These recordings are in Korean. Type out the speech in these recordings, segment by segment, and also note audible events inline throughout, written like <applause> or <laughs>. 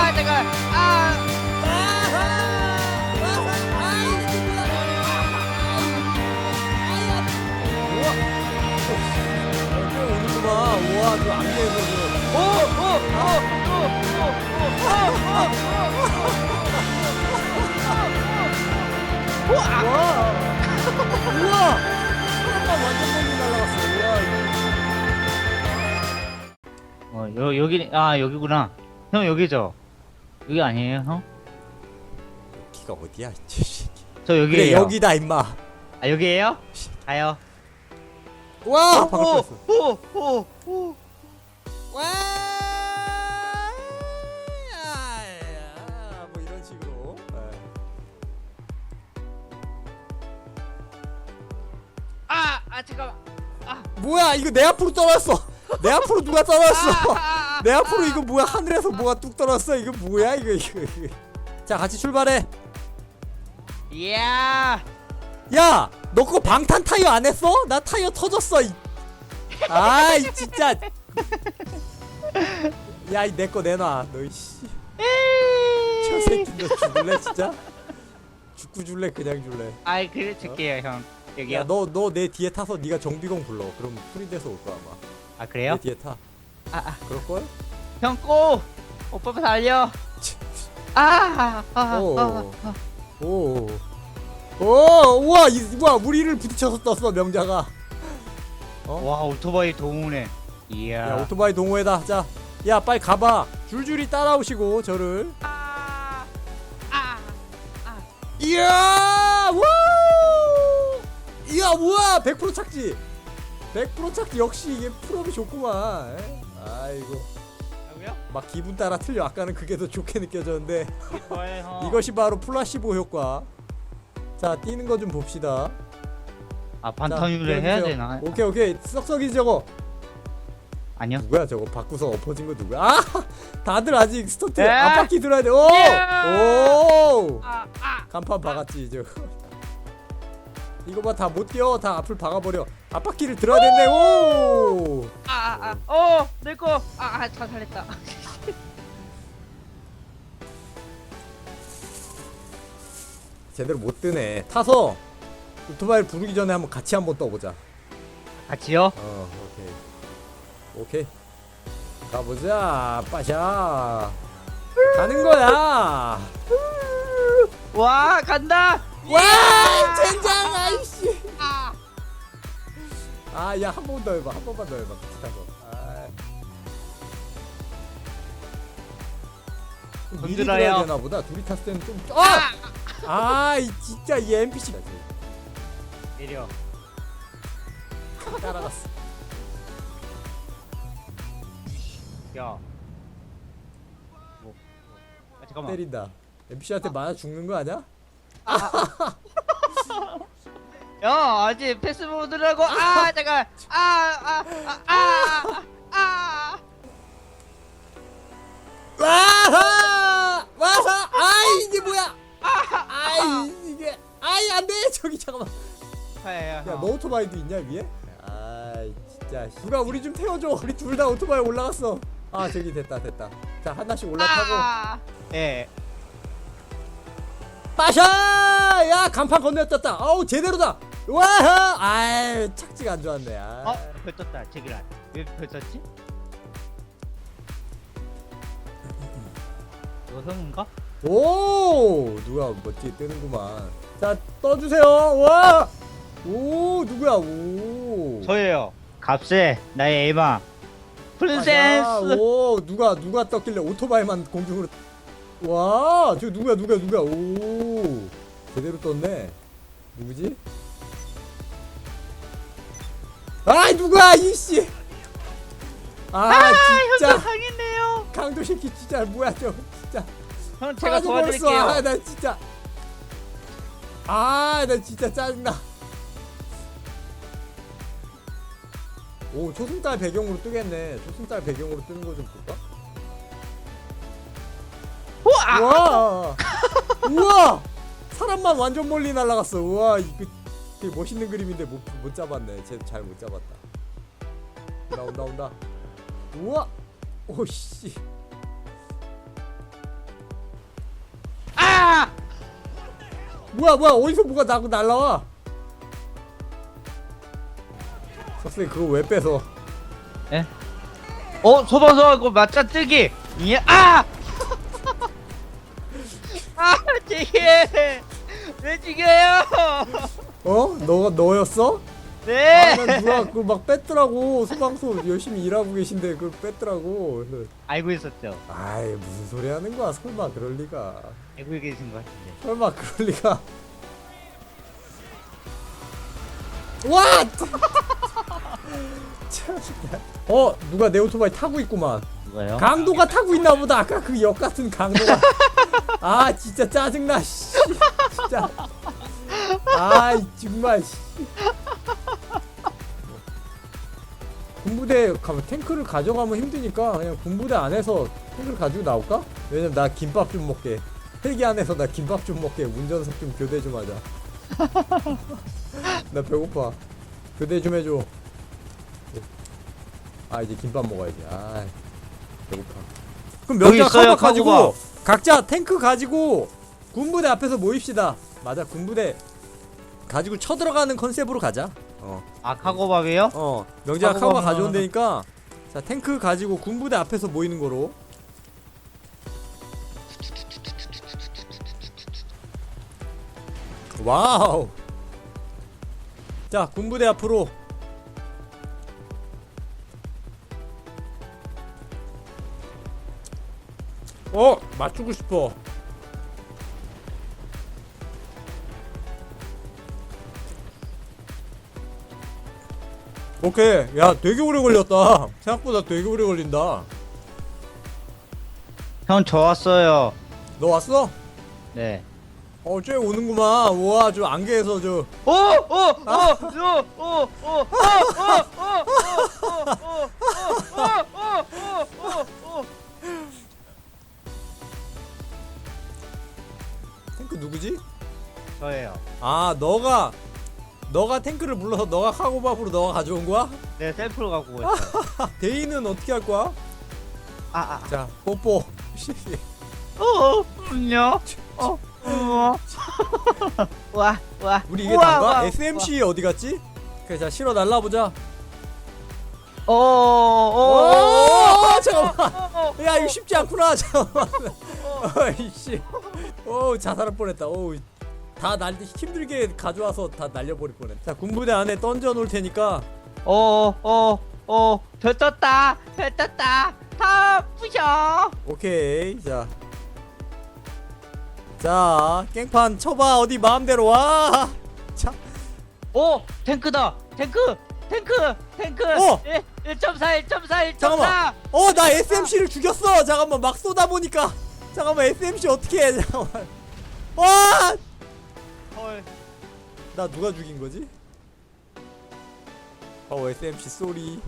아. 우와. 어, 여, 여기, 아, 여기구나. 형, 여기죠? 여기 아니에요, 형? 기가 어디야, 이 새끼. 저 그래, 여기에요. 여기다 임마. 아, 여기에요? 가요. 와, 반갑어. 오, 오, 오. 와. 야, 뭐 이런 식으로. 예. 아, 아, 잠깐만. 뭐야, 이거 내 앞으로 떨어졌어. 내 앞으로 누가 떨어졌어? 아, 내 앞으로 이거 뭐야? 하늘에서 뭐가 뚝 떨어졌어? 이거 뭐야? 이거 이거. 이거. 자, 같이 출발해. 이야. 야, 너 그거 방탄 타이어 안 했어? 나 타이어 터졌어. 이. 아이 진짜. 야, 이 내 거 내놔. 너 씨. 저 새끼 너 죽을래 진짜? 죽고 줄래 그냥 줄래? 아이, 그래, 줄게요, 형. 여기요. 야, 너 너 내 뒤에 타서 네가 정비공 불러. 그럼 풀이 돼서 올 거야 아마. 아, 그래요? 내 뒤에 타. 아, 아. 그럴 걸? 형, 꼬! 오빠 달려. 아, 아, 아, 오. 아, 아. 오. 오, 우와, 이, 우와, 우리를 부딪혀서 떴어 명자가. 어? 와, 오토바이 동호네. 이야. 야 오토바이 동호회다 자 야 빨리 가봐 줄줄이 따라오시고 저를 아, 아, 아. 이야 와 이야 뭐야 100% 착지 100% 착지 역시 이게 프로비 좋구만 에? 아이고 뭐라고요? 막 기분 따라 틀려 아까는 그게 더 좋게 느껴졌는데 이게 뭐예요, <laughs> 형? 이것이 바로 플라시보 효과 자 뛰는 거 좀 봅시다 아, 자, 반탄유를 해야. 되나? 오케이 오케이 썩썩이 저거 아니요. 누구야 저거 바꾸서 엎어진 거 누구야 아 다들 아직 스턴트 에? 앞바퀴 돌아야 돼오 야! 오 아, 아. 간판 박았지 이제 <laughs> 이거 봐 다 못 뛰어 다 앞을 박아버려 앞바퀴를 들어야 된대 오! 아, 아, 아, 어, 내 거, 아, 아, 잘 살렸다. <laughs> 제대로 못 뜨네. 타서 오토바이를 부르기 전에 한번 같이 한번 떠보자. 같이요? 어 오케이. 오케이. 가보자. 빠샤. 가는 거야. 와, 간다. 와 젠장 아이씨. 아, 아 야 한 번 더 해봐 한 번만 더 해봐 같이 타서 아. 좀 미리 건드려요. 들어야 되나 보다 둘이 탔을 때는 좀 아! 아 이 진짜 이 NPC 내려. 따라갔어 야. 뭐? 아, 잠깐만. 때린다 NPC한테 맞아 죽는 거 아니야? 야, 아직 패스 모드라고. 아, <laughs> 잠깐. 아, 아, 아, 아, 아, 아. 와하! 와서 아이 이게 뭐야? 아이 이게 아이 안돼! 저기 잠깐만. 아, 야, 야너 오토바이도 있냐 위에? 아이 진짜. 누가 우리 좀 태워줘. 우리 둘 다 오토바이 올라갔어. 아 저기 됐다 됐다. 자 하나씩 올라타고. 아, 예. 빠샤! 야 간판 건네떴다. 아우 제대로다 와하 아이 착지가 안 좋았네 아. 어, 별 떴다. 제기라. 왜별 떴지? 형인가? 오 누가 멋지게 뜨는구만 자 떠주세요 와 오 누구야 오 저예요. 값에 나의 에마. 아, 프린세스. 오 누가 누가 떴길래 오토바이만 공중으로 와 저 누구야 누구야 누구야 오 제대로 떴네 누구지 아이 누구야 이씨 아, 아, 진짜 상했네요. 강도 새끼 진짜 뭐야 저 진짜 형 제가 버렸어. 도와드릴게요. 아, 나 진짜 아 나 진짜 짜증나 오 초승달 배경으로 뜨겠네 초승달 배경으로 뜨는 거 좀 볼까? 우와! 우와 우와 사람만 완전 멀리 날아갔어 우와 이거 되게 멋있는 그림인데 못, 못 잡았네. 쟤 잘 못 잡았다. 온다 온다 온다. 우와. 오씨. 아! 뭐야 뭐야 어디서 뭐가 나고 날라와? 선생님 그거 왜 빼서? 에? 어 소방서하고 맞자 뜨기. 예. 아! <laughs> 아, 되게 왜 죽여요? 어? 너가 너였어? 네. 아난 누가 그거 막 뺐더라고. 소방서 열심히 일하고 계신데 그걸 뺐더라고. 그래서 알고 있었죠. 아이 무슨 소리 하는 거야. 설마 그럴 리가. 알고 계신 것 같은데. 설마 그럴 리가. 와! <laughs> 어 누가 내 오토바이 타고 있구만. 누가요? 강도가 타고 있나 보다. 아까 그 역 같은 강도가. <laughs> 아 진짜 짜증나 씨. 진짜 아이 정말. 씨 군부대 가면 탱크를 가져가면 힘드니까 그냥 군부대 안에서 탱크를 가지고 나올까? 왜냐면 나 김밥 좀 먹게. 헬기 안에서 나 김밥 좀 먹게. 운전석 좀 교대 좀 하자. <laughs> 나 배고파. 교대 좀 해줘. 아 이제 김밥 먹어야지. 아 배고파. 그럼 여기 명장 있어요, 가지고. 각자 탱크 가지고 군부대 앞에서 모입시다. 맞아 군부대 가지고 쳐들어가는 컨셉으로 가자. 어, 아 카고밥이요? 어 명장 카고가- 카고가 가져온다니까. 자 탱크 가지고 군부대 앞에서 모이는 거로. 와우. 자 군부대 앞으로. 어 맞추고 싶어 오케이 야 되게 오래 걸렸다 생각보다 되게 오래 걸린다 형 저 왔어요 너 왔어? 네 어쟤 오는구만 우와 저 안개에서 저 오! 오! 오! 오! 오! 오! 오! 오! 탱크 누구지? 저예요 아 너가 너가 탱크를 불러서 너가 카고밥으로 너가 가져온 거야? 네 셀프로 갖고 있어요 <laughs> 대인은 어떻게 할 거야? 아 아 자 뽀뽀 어, 음요. 어, 우와. <laughs> 와, 와. 우리 이게 우와, 단가? 와, SMC 어디 갔지? 그래 자 실어 날라보자 와. 어, 어, 오 잠깐만 어, 어, 야 이거 쉽지 않구나 <laughs> 잠깐만 어이씨 오 자살할 뻔했다 오 다날 힘들게 가져와서 다 날려버릴 뻔했다 자 군부대 안에 던져 놓을 테니까 어, 어, 어, 별 떴다, 별 떴다. 다 부셔. 오케이 자. 자, 깽판 쳐봐 어디 마음대로 와. <laughs> 자, 오, 탱크다. 탱크, 탱크, 탱크. 어! 1, 1.4, 1.4, 1.4. 잠깐만. 어, 나 SMC를 죽였어. 잠깐만 막 쏘다 보니까. 잠깐만 SMC 어떻게 해? <laughs> 잠깐만. 와, 헐. 나 누가 죽인 거지? 어, SMC 쏘리.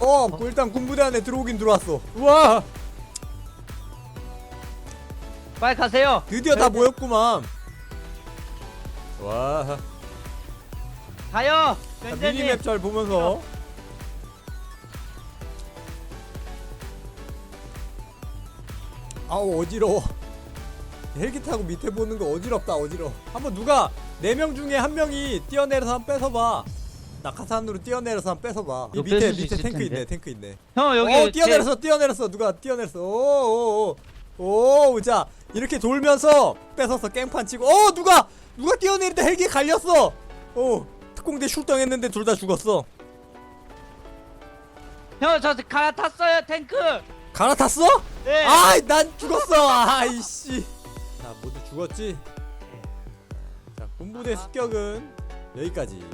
어, 일단 군부대 안에 들어오긴 들어왔어. 우와, 빨리 가세요. 드디어 다 모였구만. 와, 가요. 자. 미니맵 잘 보면서. 아우 어지러워. 헬기 타고 밑에 보는 거 어지럽다 어지러. 한번 누가 네 명 중에 한 명이 뛰어내려서 한번 뺏어봐. 낙하산으로 뛰어내려서 한번 뺏어봐. 이 이거 밑에 뺏을 수 밑에 있을 탱크 텐데. 있네 탱크 있네. 형 여기 어 뛰어내렸어 뛰어내렸어 누가 뛰어내렸어. 오오오오자 이렇게 돌면서 뺏어서 깽판 치고 어 누가 누가 뛰어내릴 때 헬기에 갈렸어. 오 특공대 출동했는데 둘 다 죽었어. 형저 갈아탔어요 탱크. 갈아탔어? 네. 아이 난 죽었어. 아이씨. 자 모두 죽었지? 자 군부대 습격은 여기까지